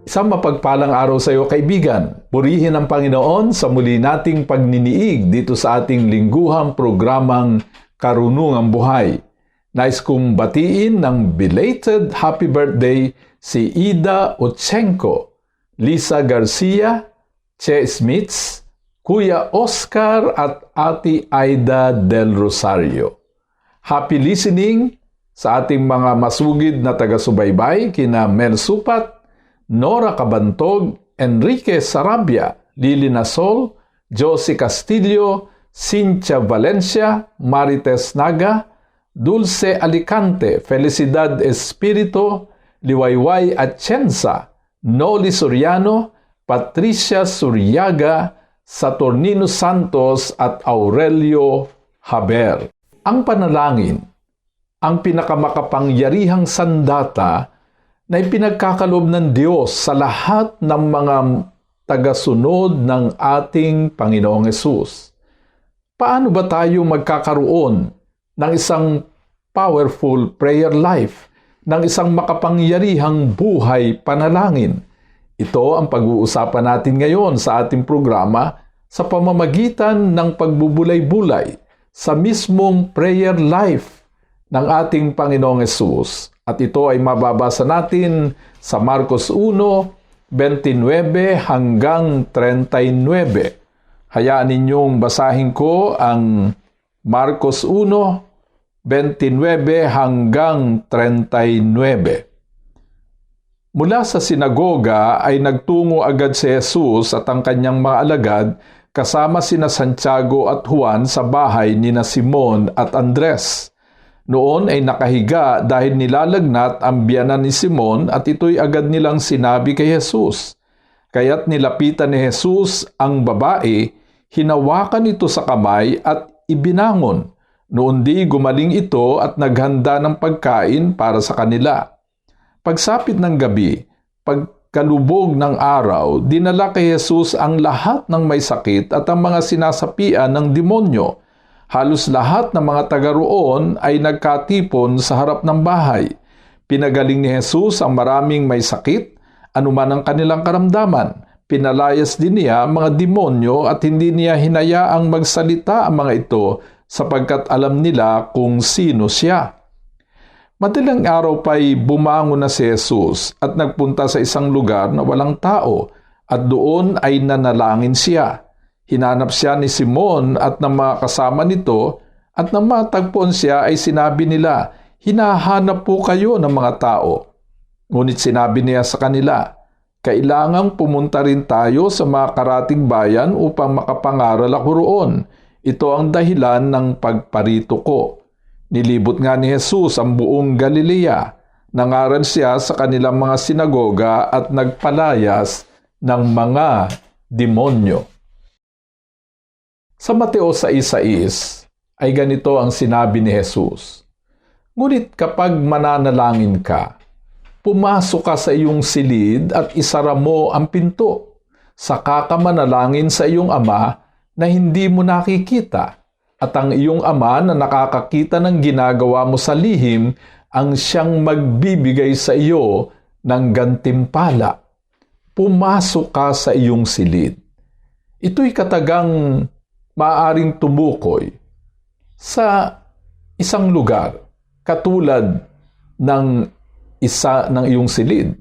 Isang mapagpalang araw sa iyo kaibigan. Purihin ang Panginoon sa muli nating pagniniig dito sa ating lingguhang programang Karunungang Buhay. Nais kong batiin ng belated happy birthday si Ida Ochenko, Lisa Garcia, Che Smiths, Kuya Oscar at Ati Aida del Rosario. Happy listening sa ating mga masugid na taga-subaybay kina Mel Supat, Nora Cabantog, Enrique Sarabia, Lili Nasol, Josie Castillo, Cynthia Valencia, Marites Naga, Dulce Alicante, Felicidad Espirito, Liwayway Atienza, Noli Soriano, Patricia Suryaga, Saturnino Santos at Aurelio Haber. Ang panalangin, ang pinakamakapangyarihang sandata na ipinagkakalob ng Diyos sa lahat ng mga tagasunod ng ating Panginoong Yesus. Paano ba tayo magkakaroon ng isang powerful prayer life, ng isang makapangyarihang buhay panalangin? Ito ang pag-uusapan natin ngayon sa ating programa sa pamamagitan ng pagbubulay-bulay sa mismong prayer life ng ating Panginoong Yesus. At ito ay mababasa natin sa Marcos 1, 29 hanggang 39. Hayaan ninyong basahin ko ang Marcos 1, 29 hanggang 39. Mula sa sinagoga ay nagtungo agad si Jesus at ang kanyang mga alagad kasama sina Santiago at Juan sa bahay ni na Simon at Andres. Noon ay nakahiga dahil nilalagnat ang biyanan ni Simon at ito'y agad nilang sinabi kay Jesus. Kaya't nilapitan ni Jesus ang babae, hinawakan ito sa kamay at ibinangon. Noon di gumaling ito at naghanda ng pagkain para sa kanila. Pagsapit ng gabi, pagkalubog ng araw, dinala kay Jesus ang lahat ng may sakit at ang mga sinasapian ng demonyo. Halos lahat ng mga taga roon ay nagkatipon sa harap ng bahay. Pinagaling ni Jesus ang maraming may sakit, anuman ang kanilang karamdaman. Pinalayas din niya ang mga demonyo at hindi niya hinayaang magsalita ang mga ito sapagkat alam nila kung sino siya. Madalang araw pa'y bumangon na si Jesus at nagpunta sa isang lugar na walang tao at doon ay nanalangin siya. Hinanap siya ni Simon at ng mga kasama nito at nang matagpuan siya ay sinabi nila, Hinahanap po kayo ng mga tao. Ngunit sinabi niya sa kanila, Kailangang pumunta rin tayo sa mga karating bayan upang makapangaral ako roon. Ito ang dahilan ng pagparito ko. Nilibot nga ni Jesus ang buong Galilea. Nangaral siya sa kanilang mga sinagoga at nagpalayas ng mga demonyo. Sa Mateo 6.6 ay ganito ang sinabi ni Jesus. Ngunit kapag mananalangin ka, pumasok ka sa iyong silid at isara mo ang pinto. Saka ka manalangin sa iyong ama na hindi mo nakikita at ang iyong ama na nakakakita ng ginagawa mo sa lihim ang siyang magbibigay sa iyo ng gantimpala. Pumasok ka sa iyong silid. Ito'y katagang maaring tumukoy sa isang lugar katulad ng isa ng iyong silid.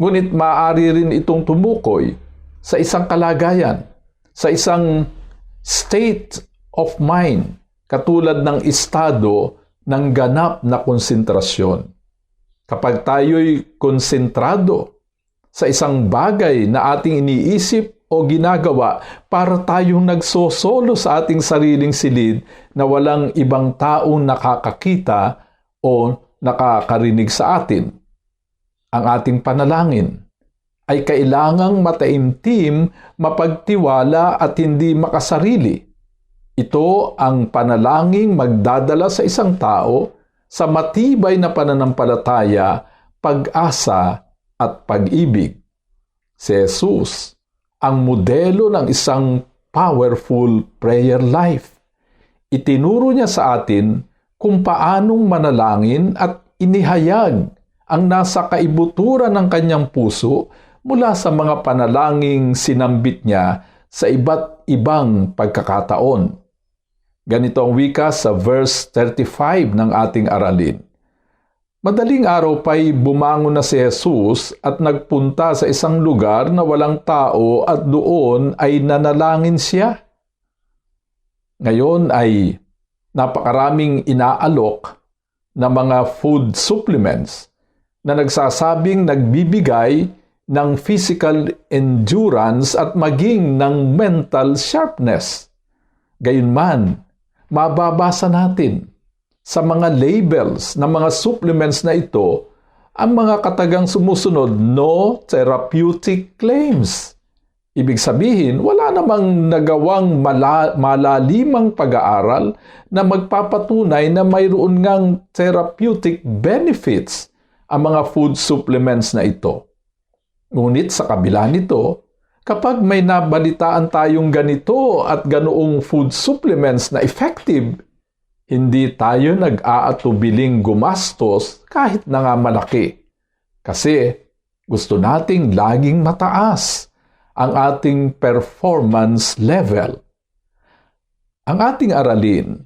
Ngunit maaari rin itong tumukoy sa isang kalagayan, sa isang state of mind, katulad ng estado ng ganap na konsentrasyon. Kapag tayo'y konsentrado sa isang bagay na ating iniisip o ginagawa para tayong nagsosolo sa ating sariling silid na walang ibang taong nakakakita o nakakarinig sa atin. Ang ating panalangin ay kailangang mataimtim, mapagtiwala at hindi makasarili. Ito ang panalangin magdadala sa isang tao sa matibay na pananampalataya, pag-asa at pag-ibig. Si Jesus ang modelo ng isang powerful prayer life. Itinuro niya sa atin kung paanong manalangin at inihayag ang nasa kaibuturan ng kanyang puso mula sa mga panalangin sinambit niya sa iba't ibang pagkakataon. Ganito ang wika sa verse 35 ng ating aralin. Madaling araw pa'y bumangon na si Jesus at nagpunta sa isang lugar na walang tao at doon ay nanalangin siya. Ngayon ay napakaraming inaalok na mga food supplements na nagsasabing nagbibigay ng physical endurance at maging ng mental sharpness. Gayunman, mababasa natin sa mga labels ng mga supplements na ito ang mga katagang sumusunod no therapeutic claims. Ibig sabihin, wala namang nagawang mala- malalimang pag-aaral na magpapatunay na mayroon ngang therapeutic benefits ang mga food supplements na ito. Ngunit sa kabila nito, kapag may nabalitaan tayong ganito at ganoong food supplements na effective, hindi tayo nag-aatubiling gumastos kahit na nga malaki. Kasi gusto nating laging mataas ang ating performance level. Ang ating aralin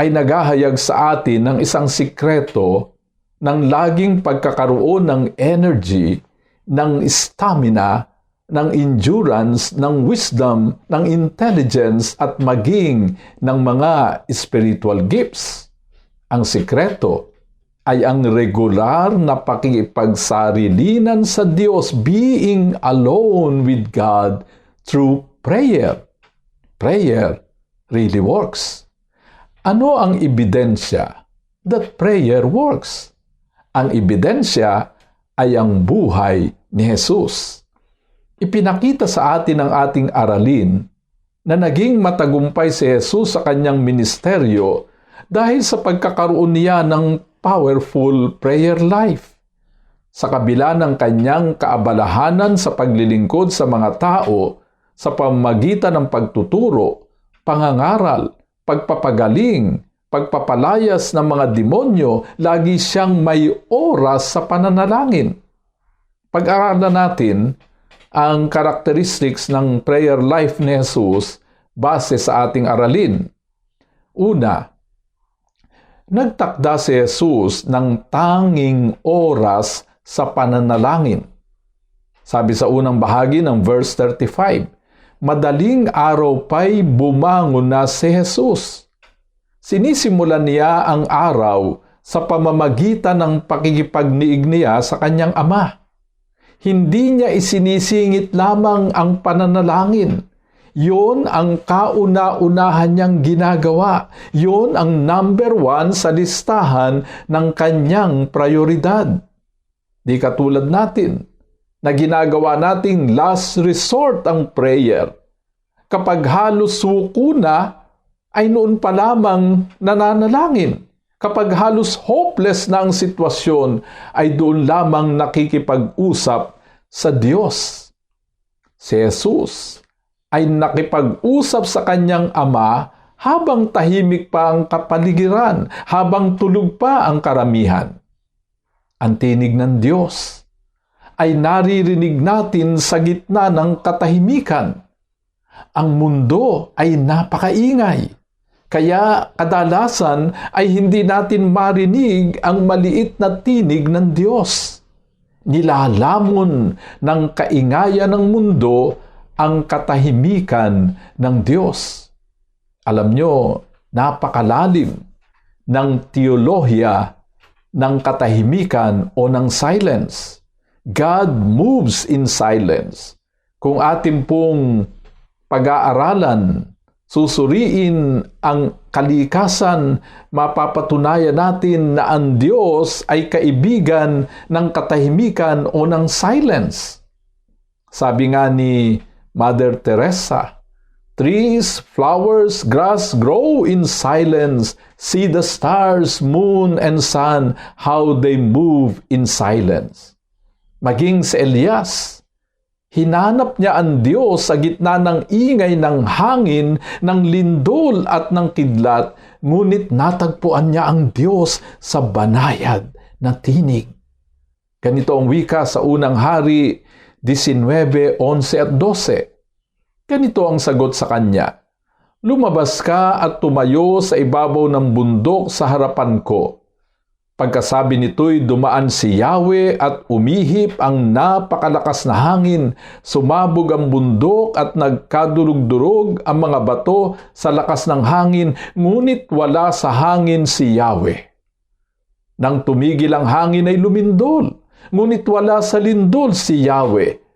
ay naghahayag sa atin ng isang sikreto ng laging pagkakaroon ng energy ng stamina, ng endurance, ng wisdom, ng intelligence at maging ng mga spiritual gifts. Ang sikreto ay ang regular na pakikipagsarilinan sa Diyos, being alone with God through prayer. Prayer really works. Ano ang ebidensya that prayer works? Ang ebidensya ay ang buhay ni Jesus. Ipinakita sa atin ng ating aralin na naging matagumpay si Jesus sa kanyang ministeryo dahil sa pagkakaroon niya ng powerful prayer life. Sa kabila ng kanyang kaabalahanan sa paglilingkod sa mga tao sa pamagitan ng pagtuturo, pangangaral, pagpapagaling, pagpapalayas ng mga demonyo, lagi siyang may oras sa pananalangin. Pag-aralan natin ang characteristics ng prayer life ni Jesus base sa ating aralin. Una, nagtakda si Jesus ng tanging oras sa pananalangin. Sabi sa unang bahagi ng verse 35, Madaling araw pa'y bumangon na si Jesus. Sinisimulan niya ang araw sa pamamagitan ng pakikipagniig niya sa kanyang ama hindi niya isinisingit lamang ang pananalangin. Yun ang kauna-unahan niyang ginagawa. Yun ang number one sa listahan ng kanyang prioridad. Di katulad natin na ginagawa nating last resort ang prayer. Kapag halos suko na, ay noon pa lamang nananalangin. Kapag halos hopeless na ang sitwasyon, ay doon lamang nakikipag-usap sa Diyos. Si Jesus ay nakipag-usap sa kanyang ama habang tahimik pa ang kapaligiran, habang tulog pa ang karamihan. Ang tinig ng Diyos ay naririnig natin sa gitna ng katahimikan. Ang mundo ay napakaingay kaya kadalasan ay hindi natin marinig ang maliit na tinig ng Diyos. Nilalamon ng kaingayan ng mundo ang katahimikan ng Diyos. Alam nyo, napakalalim ng teolohiya ng katahimikan o ng silence. God moves in silence. Kung atin pong pag-aaralan susuriin ang kalikasan, mapapatunayan natin na ang Diyos ay kaibigan ng katahimikan o ng silence. Sabi nga ni Mother Teresa, Trees, flowers, grass grow in silence. See the stars, moon, and sun, how they move in silence. Maging si Elias, hinanap niya ang Diyos sa gitna ng ingay ng hangin, ng lindol at ng kidlat, ngunit natagpuan niya ang Diyos sa banayad na tinig. Ganito ang wika sa unang hari 19, 11 at 12. Ganito ang sagot sa kanya, Lumabas ka at tumayo sa ibabaw ng bundok sa harapan ko. Pagkasabi nito'y dumaan si Yahweh at umihip ang napakalakas na hangin, sumabog ang bundok at nagkadurog-durog ang mga bato sa lakas ng hangin, ngunit wala sa hangin si Yahweh. Nang tumigil ang hangin ay lumindol, ngunit wala sa lindol si Yahweh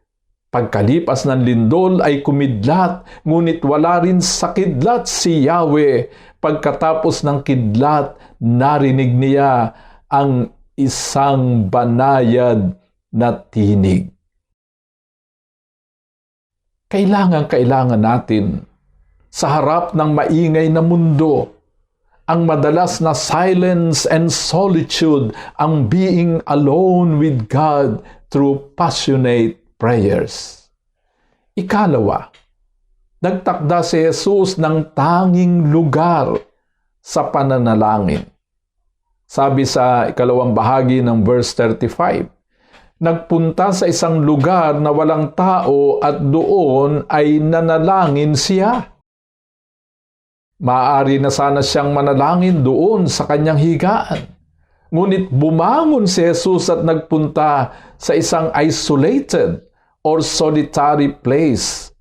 Pagkalipas ng lindol ay kumidlat, ngunit wala rin sa kidlat si Yahweh. Pagkatapos ng kidlat, narinig niya ang isang banayad na tinig. Kailangan-kailangan natin sa harap ng maingay na mundo, ang madalas na silence and solitude, ang being alone with God through passionate prayers. Ikalawa, nagtakda si Jesus ng tanging lugar sa pananalangin. Sabi sa ikalawang bahagi ng verse 35, nagpunta sa isang lugar na walang tao at doon ay nanalangin siya. Maaari na sana siyang manalangin doon sa kanyang higaan. Ngunit bumangon si Jesus at nagpunta sa isang isolated or solitary place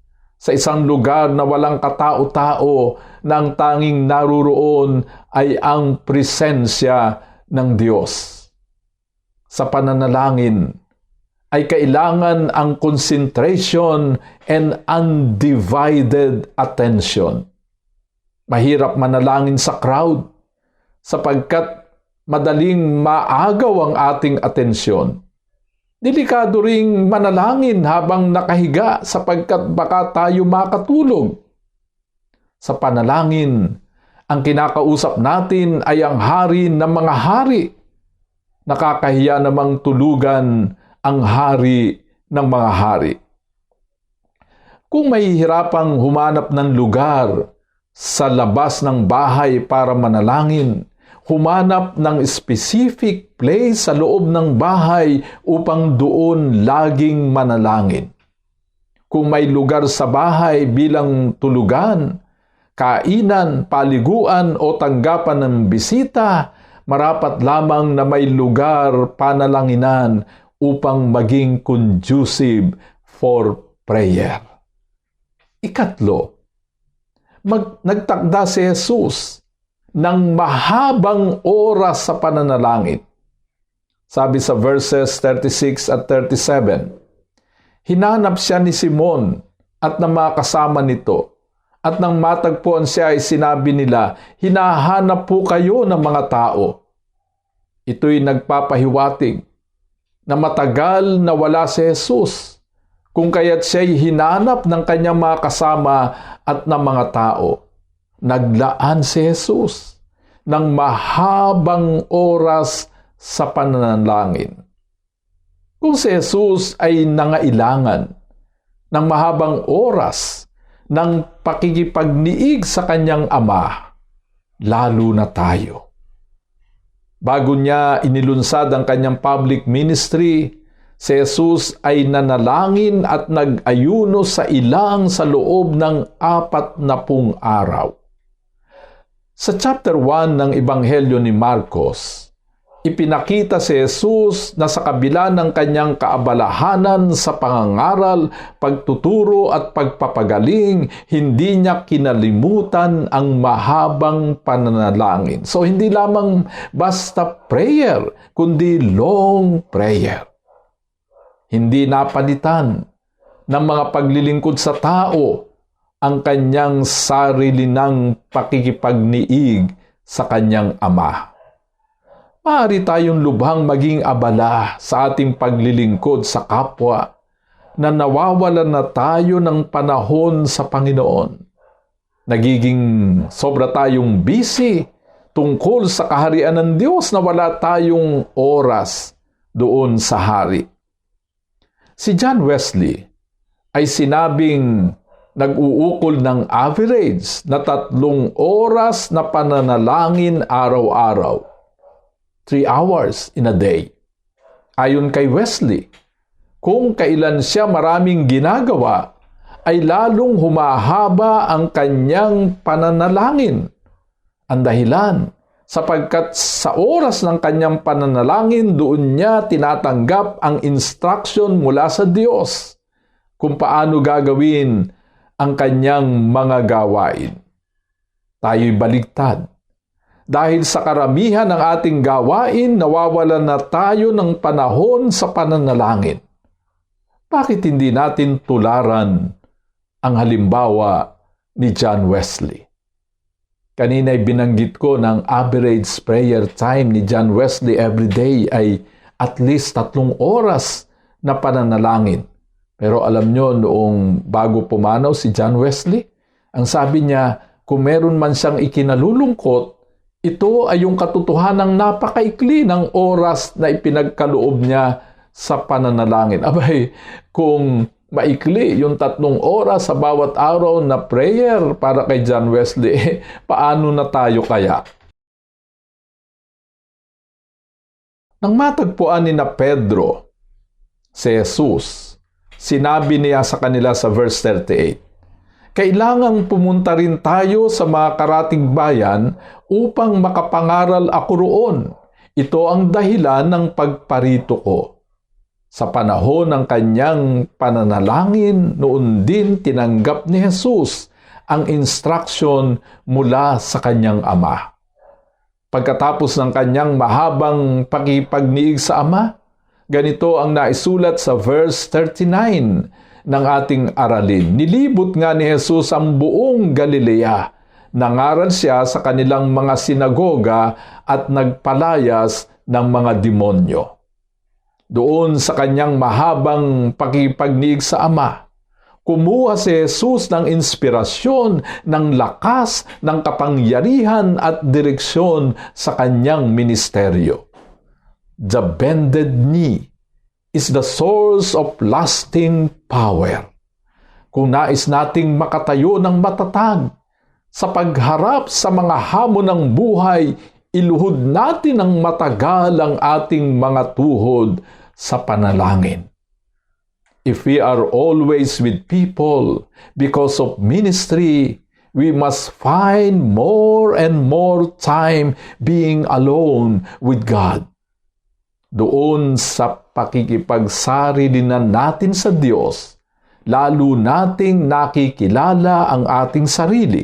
sa isang lugar na walang katao-tao na ang tanging naruroon ay ang presensya ng Diyos. Sa pananalangin ay kailangan ang concentration and undivided attention. Mahirap manalangin sa crowd sapagkat madaling maagaw ang ating atensyon Delikado ring manalangin habang nakahiga sapagkat baka tayo makatulog. Sa panalangin, ang kinakausap natin ay ang hari ng mga hari. Nakakahiya namang tulugan ang hari ng mga hari. Kung mahihirapang humanap ng lugar sa labas ng bahay para manalangin, humanap ng specific place sa loob ng bahay upang doon laging manalangin. Kung may lugar sa bahay bilang tulugan, kainan, paliguan o tanggapan ng bisita, marapat lamang na may lugar panalanginan upang maging conducive for prayer. Ikatlo, mag, nagtakda si Jesus ng mahabang oras sa pananalangin. Sabi sa verses 36 at 37, Hinanap siya ni Simon at ng mga kasama nito. At nang matagpuan siya ay sinabi nila, Hinahanap po kayo ng mga tao. Ito'y nagpapahiwatig na matagal na wala si Jesus kung kaya't siya'y hinanap ng kanyang mga kasama at ng mga tao naglaan si Jesus ng mahabang oras sa pananalangin. Kung si Jesus ay nangailangan ng mahabang oras ng pakikipagniig sa kanyang ama, lalo na tayo. Bago niya inilunsad ang kanyang public ministry, si Jesus ay nanalangin at nag-ayuno sa ilang sa loob ng apat na pung araw. Sa chapter 1 ng Ebanghelyo ni Marcos, ipinakita si Jesus na sa kabila ng kanyang kaabalahanan sa pangangaral, pagtuturo at pagpapagaling, hindi niya kinalimutan ang mahabang pananalangin. So hindi lamang basta prayer, kundi long prayer. Hindi napalitan ng mga paglilingkod sa tao ang kanyang sarili ng pakikipagniig sa kanyang ama. Maaari tayong lubhang maging abala sa ating paglilingkod sa kapwa na nawawalan na tayo ng panahon sa Panginoon. Nagiging sobra tayong busy tungkol sa kaharian ng Diyos na wala tayong oras doon sa hari. Si John Wesley ay sinabing nag-uukol ng average na tatlong oras na pananalangin araw-araw. Three hours in a day. Ayon kay Wesley, kung kailan siya maraming ginagawa, ay lalong humahaba ang kanyang pananalangin. Ang dahilan, sapagkat sa oras ng kanyang pananalangin, doon niya tinatanggap ang instruction mula sa Diyos kung paano gagawin ang kanyang mga gawain. Tayo'y baligtad. Dahil sa karamihan ng ating gawain, nawawalan na tayo ng panahon sa pananalangin. Bakit hindi natin tularan ang halimbawa ni John Wesley? Kanina'y binanggit ko ng average prayer time ni John Wesley every day ay at least tatlong oras na pananalangin. Pero alam nyo, noong bago pumanaw si John Wesley, ang sabi niya, kung meron man siyang ikinalulungkot, ito ay yung katotohanang napakaikli ng oras na ipinagkaloob niya sa pananalangin. Abay, kung maikli yung tatlong oras sa bawat araw na prayer para kay John Wesley, eh, paano na tayo kaya? Nang matagpuan ni na Pedro si Jesus, sinabi niya sa kanila sa verse 38, Kailangang pumunta rin tayo sa mga karating bayan upang makapangaral ako roon. Ito ang dahilan ng pagparito ko. Sa panahon ng kanyang pananalangin, noon din tinanggap ni Jesus ang instruction mula sa kanyang ama. Pagkatapos ng kanyang mahabang pakipagniig sa ama, ganito ang naisulat sa verse 39 ng ating aralin. Nilibot nga ni Jesus ang buong Galilea. Nangaral siya sa kanilang mga sinagoga at nagpalayas ng mga demonyo doon sa kanyang mahabang pakipagnig sa Ama. Kumuha si Jesus ng inspirasyon, ng lakas, ng kapangyarihan at direksyon sa kanyang ministeryo. The bended knee is the source of lasting power. Kung nais nating makatayo ng matatag sa pagharap sa mga hamon ng buhay, iluhod natin ng matagal ang ating mga tuhod sa panalangin. If we are always with people because of ministry, we must find more and more time being alone with God. Doon sa pakikipagsarilinan natin sa Diyos, lalo nating nakikilala ang ating sarili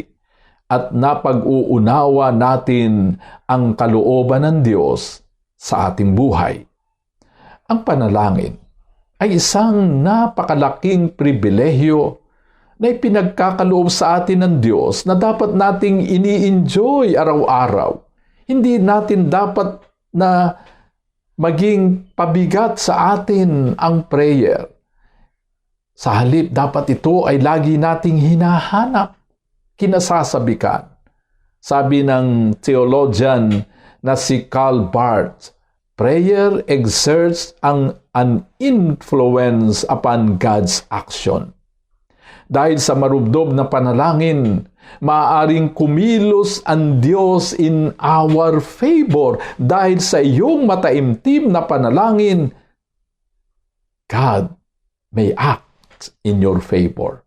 at napag-uunawa natin ang kalooban ng Diyos sa ating buhay. Ang panalangin ay isang napakalaking pribilehyo na ipinagkakaloob sa atin ng Diyos na dapat nating ini-enjoy araw-araw. Hindi natin dapat na maging pabigat sa atin ang prayer. Sa halip, dapat ito ay lagi nating hinahanap, kinasasabikan. Sabi ng theologian na si Karl Barth, prayer exerts ang, an influence upon God's action. Dahil sa marubdob na panalangin, maaaring kumilos ang Diyos in our favor. Dahil sa iyong mataimtim na panalangin, God may act in your favor.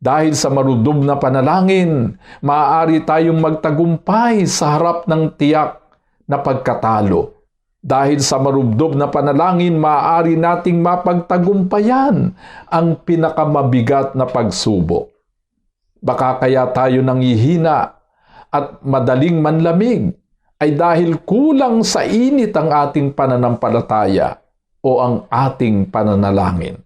Dahil sa marubdob na panalangin, maaari tayong magtagumpay sa harap ng tiyak na pagkatalo dahil sa marubdob na panalangin, maaari nating mapagtagumpayan ang pinakamabigat na pagsubok. Baka kaya tayo nangihina at madaling manlamig ay dahil kulang sa init ang ating pananampalataya o ang ating pananalangin.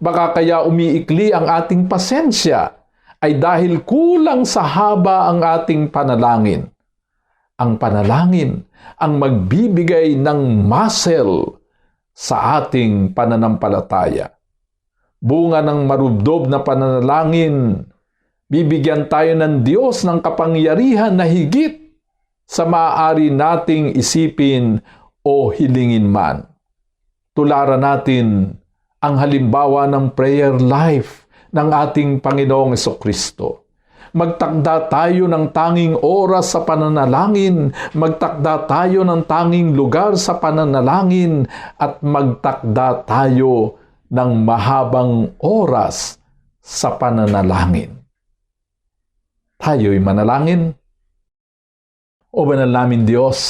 Baka kaya umiikli ang ating pasensya ay dahil kulang sa haba ang ating panalangin ang panalangin ang magbibigay ng muscle sa ating pananampalataya. bunga ng marubdob na pananalangin, bibigyan tayo ng Diyos ng kapangyarihan na higit sa maaari nating isipin o hilingin man. Tularan natin ang halimbawa ng prayer life ng ating Panginoong Kristo magtakda tayo ng tanging oras sa pananalangin, magtakda tayo ng tanging lugar sa pananalangin, at magtakda tayo ng mahabang oras sa pananalangin. Tayo'y manalangin. O banal namin Diyos,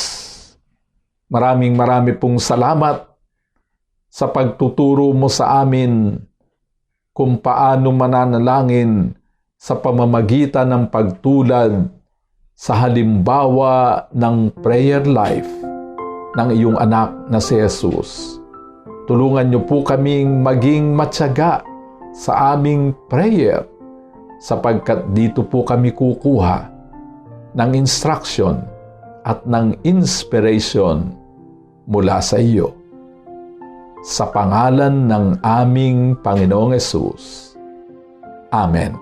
maraming marami pong salamat sa pagtuturo mo sa amin kung paano mananalangin sa pamamagitan ng pagtulad sa halimbawa ng prayer life ng iyong anak na si Jesus. Tulungan niyo po kaming maging matyaga sa aming prayer sapagkat dito po kami kukuha ng instruction at ng inspiration mula sa iyo. Sa pangalan ng aming Panginoong Yesus. Amen.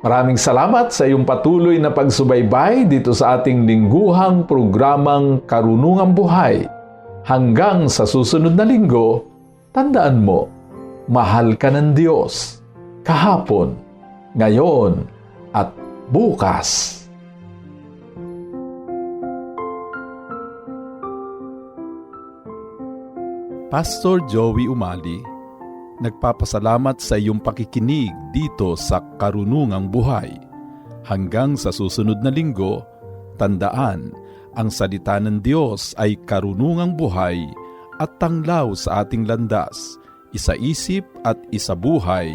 Maraming salamat sa iyong patuloy na pagsubaybay dito sa ating lingguhang programang Karunungang Buhay. Hanggang sa susunod na linggo, tandaan mo, mahal ka ng Diyos kahapon, ngayon, at bukas. Pastor Joey Umali, nagpapasalamat sa iyong pakikinig dito sa Karunungang Buhay. Hanggang sa susunod na linggo, tandaan, ang salita ng Diyos ay karunungang buhay at tanglaw sa ating landas, isa-isip at isa-buhay